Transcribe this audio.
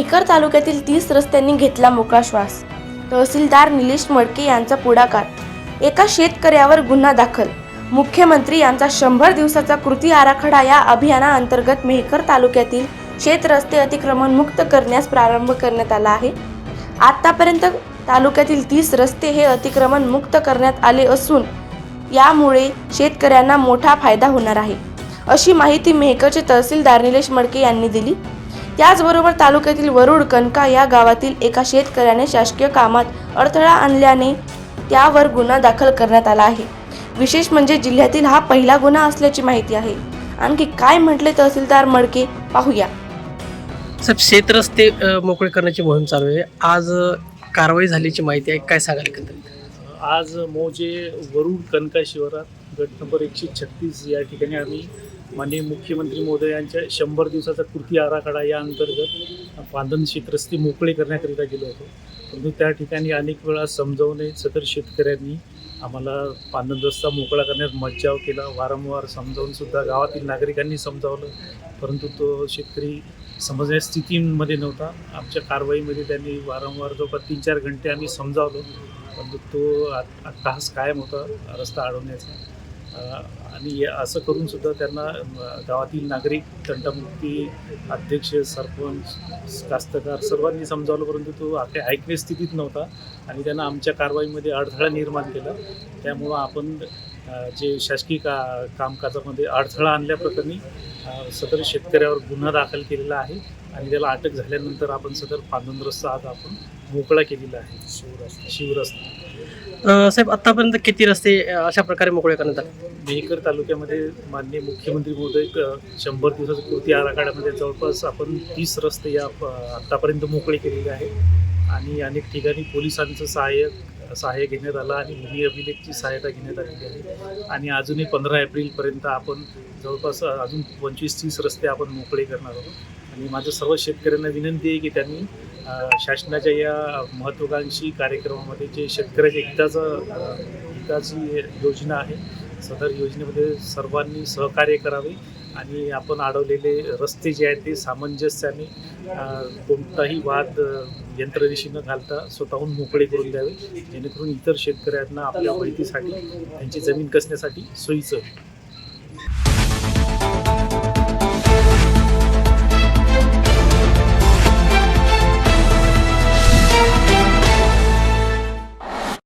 मेहकर तालुक्यातील तीस रस्त्यांनी घेतला मोकळा श्वास. तहसीलदार निलेश मडके यांचा पुढाकार. एका शेतकऱ्यावर गुन्हा दाखल. मुख्यमंत्री यांचा शंभर दिवसाचा कृती आराखडा या अभियानाअंतर्गत मेहकर तालुक्यातील शेत रस्ते अतिक्रमण मुक्त करण्यास प्रारंभ करण्यात आला आहे. आतापर्यंत तालुक्यातील तीस रस्ते हे अतिक्रमण मुक्त करण्यात आले असून यामुळे शेतकऱ्यांना मोठा फायदा होणार आहे. अशी माहिती मेहकरचे तहसीलदार निलेश मडके यांनी दिली. त्याचबरोबर तालुक्यातील वरुड कनका या गावातील एका शेतकऱ्याने शासकीय कामात अडथळा आणल्याने त्यावर गुन्हा दाखल करण्यात आला आहे. विशेष म्हणजे जिल्ह्यातील हा पहिला गुन्हा असल्याची माहिती आहे. आणखी काय म्हटले तहसीलदार मडके पाहूया. साहेब शेतरस्ते अ, मोकळे करण्याची मोहीम चालू आहे. आज कारवाई झाल्याची माहिती आहे. काय सांगाल एकंदरीत? आज मोजे वरुड कनका शिवारात गट नंबर एकशे छत्तीस या ठिकाणी आम्ही माननीय मुख्यमंत्री महोदयांच्या शंभर दिवसाचा कृती आराखडा या अंतर्गत पांधन शेतरस्ते मोकळे करण्याकरिता गेलो होतो. परंतु त्या ठिकाणी अनेक वेळा समजावून सदर शेतकऱ्यांनी आम्हाला पांधन रस्ता मोकळा करण्यात मज्जाव केला. वारंवार समजावून सुद्धा गावातील नागरिकांनी समजावलं. परंतु तो शेतकरी समजण्याच्या स्थितीमध्ये नव्हता. आमच्या कारवाईमध्ये त्यांनी वारंवार जवळपास तीन चार घंटे आम्ही समजावलो. परंतु तो आत्ताच कायम होता रस्ता अडवण्याचा. आणि या- असं करून सुद्धा त्यांना गावातील नागरिक तंटामुक्ती अध्यक्ष सरपंच कास्तकार सर्वांनी समजावलं परंतु तो आपल्या ऐकणे स्थितीत नव्हता आणि त्यांना आमच्या कारवाईमध्ये अडथळा निर्माण केला. त्यामुळं आपण जे शासकीय का कामकाजामध्ये अडथळा आणल्याप्रकरणी सदर शेतकऱ्यावर गुन्हा दाखल केलेला आहे आणि त्याला अटक झाल्यानंतर आपण सदर पांधनग्रस्त रस्ता आज आपण मोकळा केलेला आहे. शिवरस्ता. शिवरस्ता. साहेब आतापर्यंत किती रस्ते अशा प्रकारे मोकळे करण्यात आले? मेहकर तालुक्यामध्ये माननीय मुख्यमंत्री महोदय शंभर दिवसाच्या कृती आराखड्यामध्ये जवळपास आपण तीस रस्ते या आत्तापर्यंत मोकळे केलेले आहेत. आणि अनेक ठिकाणी पोलिसांचं सहाय्यक सहाय्य घेण्यात आलं आणि भूमी अभिलेखची सहायता घेण्यात आलेली आहे. आणि अजूनही पंधरा एप्रिलपर्यंत आपण जवळपास अजून पंचवीस तीस रस्ते आपण मोकळे करणार आहोत. आणि माझं सर्व शेतकऱ्यांना विनंती आहे की त्यांनी शासनाच्या या महत्त्वाकांक्षी कार्यक्रमामध्ये जे शेतकऱ्याच्या हिताचं हिताची योजना आहे सदर योजनेमध्ये सर्वांनी सहकार्य करावे आणि आपण अडवलेले रस्ते जे आहेत ते सामंजस्याने कोणताही वाद यंत्रदेशी न घालता स्वतःहून मोकळे करून द्यावे जेणेकरून इतर शेतकऱ्यांना आपल्या माहितीसाठी त्यांची जमीन कसण्यासाठी सोयीचं होईल.